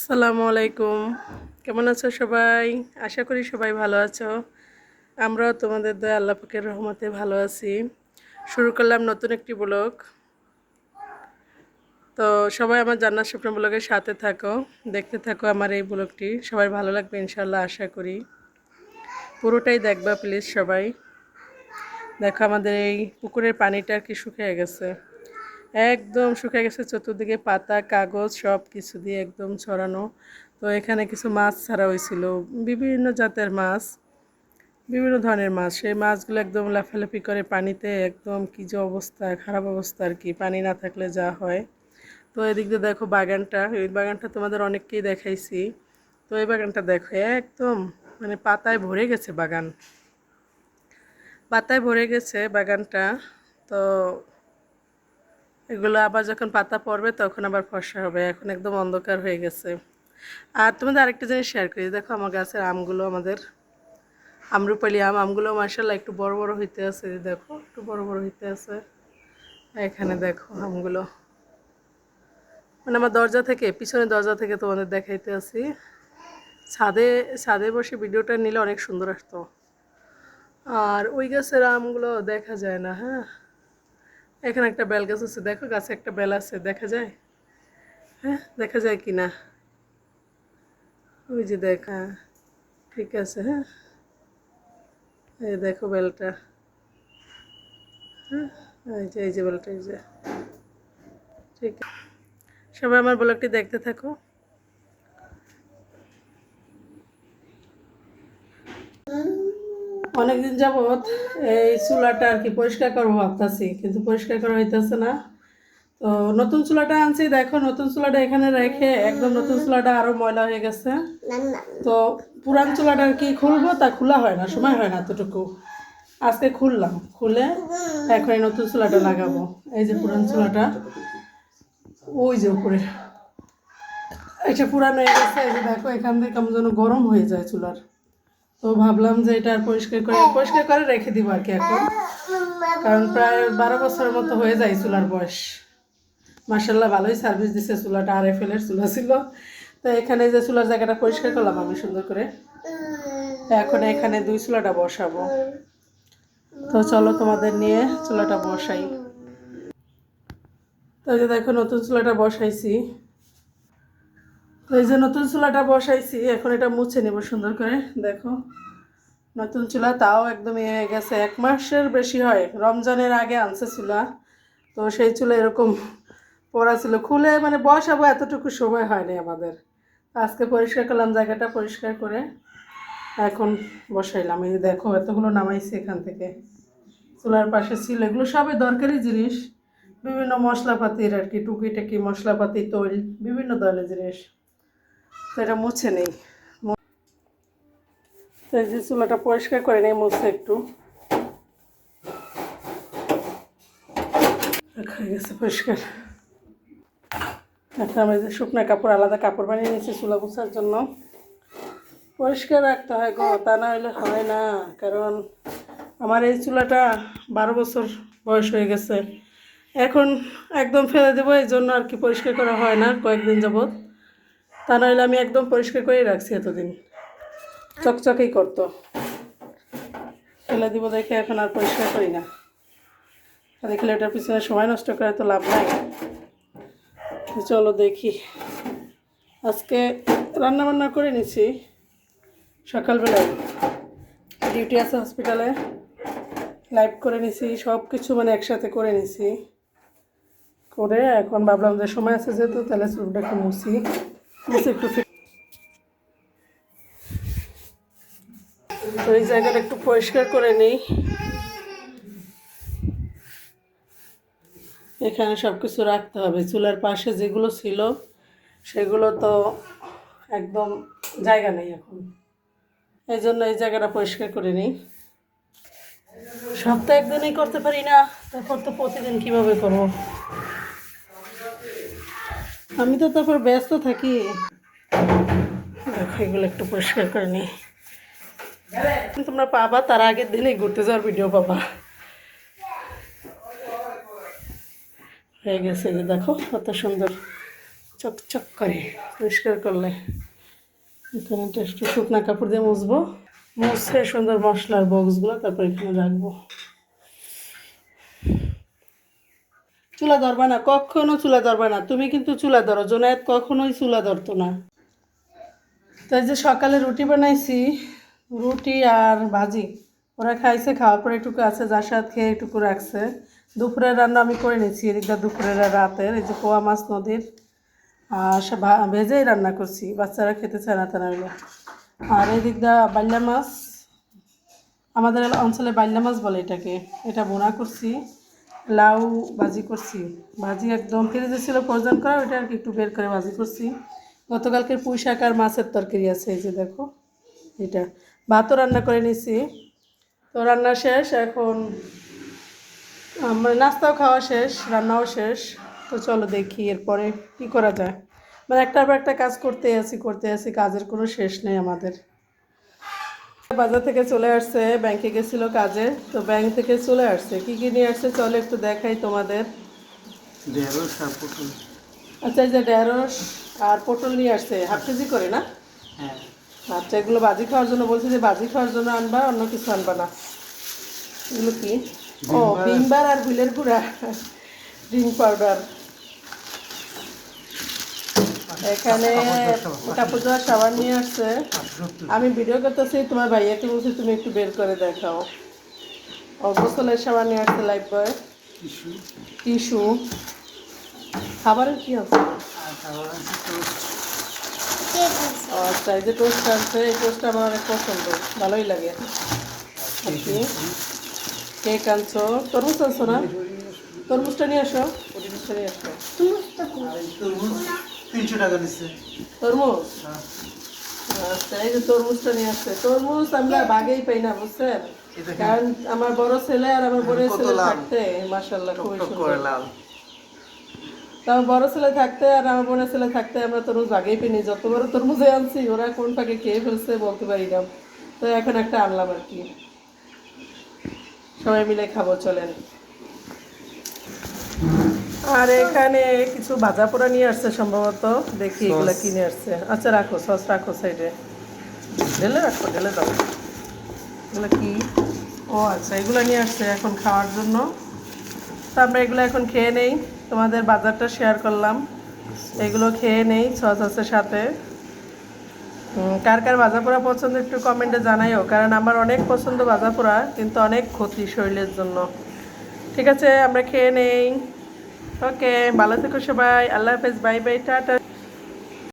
আসসালামু আলাইকুম। কেমন আছো সবাই? আশা করি সবাই ভালো আছো। আমরাও তোমাদের দয়া আল্লাহ পাকের রহমতে ভালো আছি। শুরু করলাম নতুন একটি ব্লগ। তো সবাই আমার জান্নাত স্বপ্ন ব্লগের সাথে থাকো, দেখতে থাকো আমার এই ব্লগটি। সবাই ভালো লাগবে ইনশাল্লাহ আশা করি। পুরোটাই দেখবা প্লিজ সবাই। দেখো আমাদের এই পুকুরের পানিটা কি শুকিয়ে গেছে। একদম শুকিয়ে গেছে চতুর্দিকে পাতা, কাগজ সব কিছু দিয়ে একদম ছড়ানো। তো এখানে কিছু মাছ ছাড়া হয়েছিল। বিভিন্ন জাতের মাছ, বিভিন্ন ধরনের মাছ। সেই মাছগুলো একদম লাফালাফি করে পানিতে একদম কী যে অবস্থা, খারাপ অবস্থা আর কি। পানি না থাকলে যা হয়। তো এদিক দিয়ে দেখো বাগানটা। এই বাগানটা তোমাদের অনেককেই দেখাইছি। তো এই বাগানটা দেখো, একদম মানে পাতায় ভরে গেছে বাগান। পাতায় ভরে গেছে বাগানটা। তো এগুলো আবার যখন পাতা পড়বে তখন আবার ফর্সা হবে, এখন একদম অন্ধকার হয়ে গেছে। আর তোমাদের আরেকটা জিনিস শেয়ার করি দেখো আমার গাছের আমগুলো আমাদের। আমরুপালি আম, আমগুলো মার্শাল্লাহ একটু বড় বড় হইতে আছে দেখো, একটু বড় বড় হইতে আছে। এখানে দেখো আমগুলো। মানে আমার দরজা থেকে, পিছনের দরজা থেকে তোমাদের দেখাইতে আছি। ছাদে ছাদে বসে ভিডিওটা নিলে অনেক সুন্দর আসতো। আর ওই গাছের আমগুলো দেখা যায় না হ্যাঁ? এখানে একটা বেল গাছ আছে, দেখো গাছে একটা বেল আছে, দেখা যায়? হ্যাঁ দেখা যায় কি না? ওই যে দেখা, ঠিক আছে হ্যাঁ? এই দেখো বেলটা। হ্যাঁ এই যে এই যে বেলটা, এই যে। ঠিক সবাই আমার ব্লগটি দেখতে থাকো। অনেকদিন যাবৎ এই চুলাটা আর কি পরিষ্কার করব ভাবতেছি, কিন্তু পরিষ্কার করা হইতেছে না। তো নতুন চুলাটা আনছি, দেখো নতুন চুলাটা এখানে রেখে একদম নতুন চুলাটা আরও ময়লা হয়ে গেছে। তো পুরান চুলাটা আর কি খুলবো তা খোলা হয় না, সময় হয় না এতটুকু। আজকে খুললাম, খুলে এখন এই নতুন চুলাটা লাগাবো, এই যে পুরান চুলাটা। ওই যে উপরে, এটা পুরানো হয়ে গেছে, এই যে দেখো এখান থেকে কেমন যেন গরম হয়ে যায় চুলার। তো ভাবলাম যে এটা আর পরিষ্কার করে পরিষ্কার করে রেখে দিব আর কি এখন। কারণ প্রায় বারো বছরের মতো হয়ে যায় চুলার বয়স। মার্শাল্লাহ ভালোই সার্ভিস দিছে চুলাটা, আর এফ এর চুলা ছিল। তো এখানে যে চুলার জায়গাটা পরিষ্কার করলাম আমি সুন্দর করে। এখন এখানে দুই চুলাটা বসাবো। তো চলো তোমাদের নিয়ে চুলাটা বসাই। তো দেখো নতুন চুলাটা বসাইছি। তো এই যে নতুন চুলাটা বসাইছি, এখন এটা মুছে নেব সুন্দর করে। দেখো, নতুন চুলা, তাও একদম ইয়ে হয়ে গেছে। এক মাসের বেশি হয়, রমজানের আগে আনছে চুলা। তো সেই চুলা এরকম পড়া ছিল। খুলে মানে বসাবো এতটুকু সময় হয়নি আমাদের। আজকে পরিষ্কার করলাম, জায়গাটা পরিষ্কার করে এখন বসাইলাম। এই দেখো, এতগুলো নামাইছি এখান থেকে। চুলার পাশে ছিল, এগুলো সবই দরকারি জিনিস। বিভিন্ন মশলাপাতির আর কি, টুকিটাকি মশলাপাতি, তৈল, বিভিন্ন ধরনের জিনিস। তো এটা মুছে নেই। তো এই যে চুলাটা পরিষ্কার করে নেই, মুছে একটু। হয়ে গেছে পরিষ্কার। এখন আমি যে শুকনো কাপড়, আলাদা কাপড় বানিয়ে নিয়েছি চুলা মুছার জন্য। পরিষ্কার রাখতে হয় গো, তা না হলে হয় না। কারণ আমার এই চুলাটা বারো বছর বয়স হয়ে গেছে। এখন একদম ফেলে দেবো, এই জন্য আর কি পরিষ্কার করা হয় না, কয়েকদিন যাবৎ। তা নইলে আমি একদম পরিষ্কার করেই রাখছি এতদিন। চকচকেই করতো। ফেলে দিব দেখে এখন আর পরিষ্কার করি না। দেখলে এটার পিছনে সময় নষ্ট করে তো লাভ নাই। চলো দেখি। আজকে রান্না বান্না করে নিছি সকালবেলায়। ডিউটি আছে হসপিটালে। লাইভ করে নিছি সব কিছু মানে একসাথে করে নিছি। করে এখন ভাবলাম যে সময় আছে যেহেতু, তাহলে চুলটাকে মুছি মুছে। এই জায়গাটা একটু পরিষ্কার করে নিই। এখানে সব কিছু রাখতে হবে। চুলার পাশে যেগুলো ছিল, সেগুলো তো একদম জায়গা নেই এখন। এই জন্য এই জায়গাটা পরিষ্কার করে নিই। সব তো একদিনই করতে পারি না, তারপর তো প্রতিদিন কীভাবে করব? আমি তো তারপর ব্যস্ত থাকি। দেখো, এগুলো একটু পরিষ্কার করে নিই। তোমরা পাবা, তার আগের দিনেই ঘুরতে যাওয়ার ভিডিও পাবা। হয়ে গেছে যে দেখো, কত সুন্দর চকচক করে, পরিষ্কার করলে। এখানে একটা শুকনা কাপড় দিয়ে মুছবো। মুছে সুন্দর মশলার বক্সগুলো তারপর এখানে রাখব। চুলা ধরবা না, কখনো চুলা ধরবা না। তুমি কিন্তু চুলা ধরো জোনায়েত কখনোই চুলা ধরতো না। তো যে সকালে রুটি বানাইছি, রুটি আর ভাজি, ওরা খাইছে, খাওয়ার পরে একটুকু আছে, যার সাথে খেয়ে একটুকু রাখছে। দুপুরের রান্না আমি করে নিয়েছি এদিকটা দুপুরের রাতের, এই যে পোয়া মাছ নদীর, আর ভেজেই রান্না করছি, বাচ্চারা খেতে চায় না তারা আর এদিকটা বাল্যা মাছ, আমাদের অঞ্চলে বাল্যা মাছ বলে এটাকে, এটা বোনা করছি। লাউ ভাজি করছি। ভাজি একদম ফ্রিজে ছিল ফ্রোজেন করা, ওইটা আর কি একটু বের করে ভাজি করছি। গতকালকের পুঁই শাক আর মাছের তরকারি আছে, এই যে দেখো, এটা। ভাতও রান্না করে নিছি। তো রান্না শেষ, এখন মানে নাস্তাও খাওয়া শেষ, রান্নাও শেষ। তো চলো দেখি এরপরে কি করা যায়। মানে একটার পর একটা কাজ করতে আছি করতে আছি, কাজের কোনো শেষ নেই আমাদের। বাজার থেকে চলে আসছে ব্যাংকে গেছিল কাজে তো ব্যাংক থেকে চলে আসছে। কি কি নিয়ে আসছে চলো একটু দেখাই তোমাদের। ঢেঁড়স আর পটল। আচ্ছা এই যে ঢেঁড়স আর পটল নিয়ে আসছে হাফ কেজি করে না? হ্যাঁ। আচ্ছা এগুলো বাজি খাওয়ার জন্য বলছে যে বাজি খাওয়ার জন্য আনবা অন্য কিছু আনবা না। এগুলো কি? ও ভিমবার আর গুলের গুঁড়া ড্রিঙ্ক পাউডার। এখানে কাপড় সাবান নিয়ে আসছে। আমি ভিডিও করতেছি, তোমার ভাইয়াকে বলছি তুমি একটু বের করে দেখাও। ও গোসলের সাবান নিয়ে আসছে লাইফ বয় টিস্যু খাবারের কি আছে? আচ্ছা এই যে টোস্ট আছে এই টোস্টটা আমার অনেক পছন্দ, ভালোই লাগে। কেক আনছো। তরমুজ আনছো না? তরমুজটা নিয়ে আসো। নিয়ে আসো। তিনশো টাকা দিচ্ছে। তরমুজ? হ্যাঁ। আচ্ছা এই যে তরমুজটা নিয়ে আসছে। তরমুজ আমরা বাগেই পাই না বুঝছেন? কারণ আমার বড় ছেলে আর আমার বড় ছেলে থাকতে মাসাল্লাহ খুবই সুন্দর। করে লাল। তো আমার বড় ছেলে থাকতে আর আমার বোনের ছেলে থাকতে আমরা তরমুজ পিনি যত বড় তরমুজে আনছি ওরা কোন ফাঁকে খেয়ে ফেলছে বলতে পারি না। তো এখন একটা আনলাম আর কি। সবাই মিলে খাব চলেন। আর এখানে কিছু ভাজা পোড়া নিয়ে আসছে সম্ভবত। দেখি এগুলা কিনে আসছে। আচ্ছা রাখো সস রাখো সাইডে। ঢেলে রাখো ঢেলে দাও। এগুলো কি? ও আচ্ছা এগুলো নিয়ে আসছে এখন খাওয়ার জন্য। তো আমরা এগুলো এখন খেয়ে নেই। তোমাদের বাজারটা শেয়ার করলাম। এগুলো খেয়ে নেই সস আছে সাথে। কার কার ভাজা পোড়া পছন্দ একটু কমেন্টে জানাইও কারণ আমার অনেক পছন্দ ভাজা পোড়া কিন্তু অনেক ক্ষতি শরীরের জন্য। ঠিক আছে আমরা খেয়ে নেই। ওকে ভালো থেকো সবাই আল্লাহ হাফেজ বাই বাই টাটা।